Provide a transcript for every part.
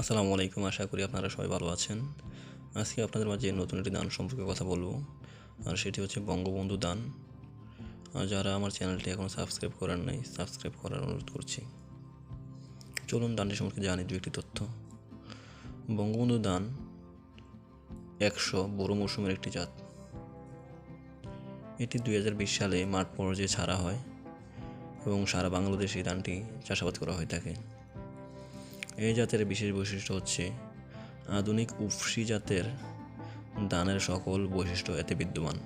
আসসালামু আলাইকুম, আশা করি আপনারা সবাই ভালো আছেন। আজকে আপনাদের মাঝে নতুন একটি দান সম্পর্কে কথা বলব, আর সেটি হচ্ছে বঙ্গবন্ধু দান। আর যারা আমার চ্যানেলটি এখনও সাবস্ক্রাইব করেন নাই, সাবস্ক্রাইব করার অনুরোধ করছি। চলুন দানটি সম্পর্কে জানি দু একটি তথ্য। বঙ্গবন্ধু দান একশো বড় মৌসুমের একটি জাত। এটি দু হাজার বিশ সালে মাঠ পর্যায়ে ছাড়া হয় এবং সারা বাংলাদেশে এই ধানটি চাষাবাদ করা হয়ে থাকে। এই জাতের বিশেষ বৈশিষ্ট্য হচ্ছে আধুনিক উফসি জাতের দানের সকল বৈশিষ্ট্য এতে বিদ্যমান।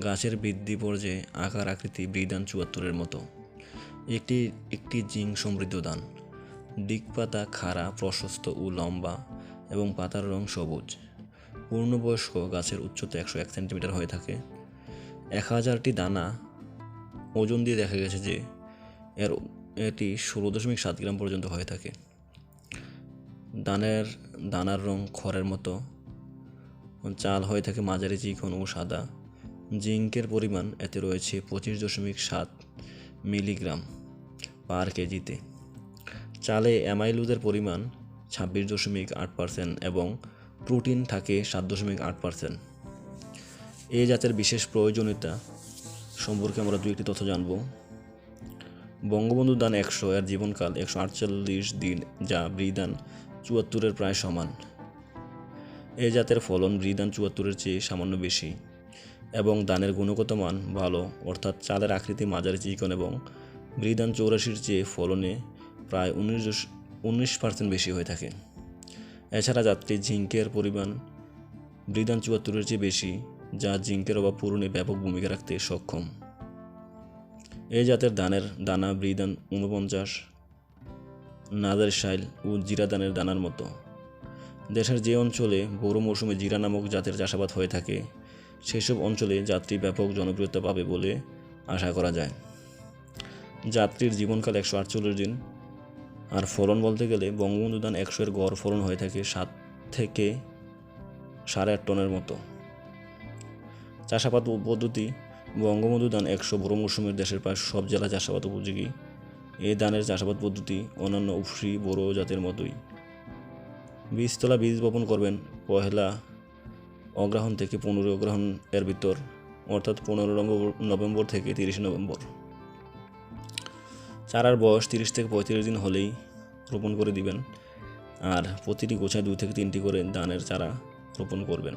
গাছের বৃদ্ধি পর্যায়ে আকার আকৃতি বৃদান চুয়াত্তরের মতো। একটি একটি জিং সমৃদ্ধ দান। দিক পাতা খাড়া, প্রশস্ত ও লম্বা এবং পাতার রং সবুজ। পূর্ণবয়স্ক গাছের উচ্চতা একশো এক সেন্টিমিটার হয়ে থাকে। এক হাজারটি দানা ওজন দিয়ে দেখা গেছে যে এর এটি ষোলো দশমিক সাত গ্রাম পর্যন্ত হয়ে থাকে। দানের, দানার রং খড়ের মতো। চাল হয়ে থাকে মাঝারি চিকন ও সাদা। জিঙ্কের পরিমাণ এতে রয়েছে পঁচিশ দশমিক সাত মিলিগ্রাম পার কেজিতে। চালে অ্যামাইলুদের পরিমাণ ছাব্বিশ দশমিক আট পার্সেন্ট এবং প্রোটিন থাকে সাত দশমিক আট পার্সেন্ট। এই জাতের বিশেষ প্রয়োজনীয়তা সম্পর্কে আমরা দু একটি তথ্য জানব। বঙ্গবন্ধু দান একশো, এর জীবনকাল একশো আটচল্লিশ দিন, যা বৃদান চুয়াত্তরের প্রায় সমান। এই জাতের ফলন বৃদান চুয়াত্তরের চেয়ে সামান্য বেশি এবং দানের গুণগত মান ভালো, অর্থাৎ চালের আকৃতি মাঝারি চিকন এবং বৃদান চৌরাশির চেয়ে ফলনে প্রায় উনিশ উনিশ পার্সেন্ট বেশি হয়ে থাকে। এছাড়া জাতটি জিঙ্কের পরিমাণ বৃদান চুয়াত্তরের চেয়ে বেশি, যা জিঙ্কের অভাব পূরণে ব্যাপক ভূমিকা রাখতে সক্ষম। এই জাতের ধানের দানা বৃদান ঊনপঞ্চাশ নাদের শাইল ও জিরা দানের দানার মতো। দেশের যে অঞ্চলে বড় মৌসুমে জিরা নামক জাতের চাষাবাদ হয়ে থাকে, সেসব অঞ্চলে যাত্রী ব্যাপক জনপ্রিয়তা পাবে বলে আশা করা যায়। যাত্রীর জীবনকাল একশো আটচল্লিশ দিন, আর ফলন বলতে গেলে বঙ্গবন্ধু ধান একশো এর গড় ফলন হয়ে থাকে সাত থেকে সাড়ে আট টনের মতো। চাষাবাদ পদ্ধতি, বঙ্গবন্ধু ধান একশো বড় মৌসুমের দেশের প্রায় সব জেলা চাষাবাদ উপযোগী। এই ধানের চাষাবাদ পদ্ধতি অন্যান্য উফরি বড় জাতের মতোই। বীজতলা বীজ বপন করবেন পহেলা অগ্রহণ থেকে পনেরো অগ্রহণ এর ভিতর, অর্থাৎ পনেরো নভেম্বর নভেম্বর থেকে তিরিশে নভেম্বর। চারার বয়স তিরিশ থেকে পঁয়ত্রিশ দিন হলেই রোপণ করে দিবেন, আর প্রতিটি গোছায় দুই থেকে তিনটি করে ধানের চারা রোপণ করবেন।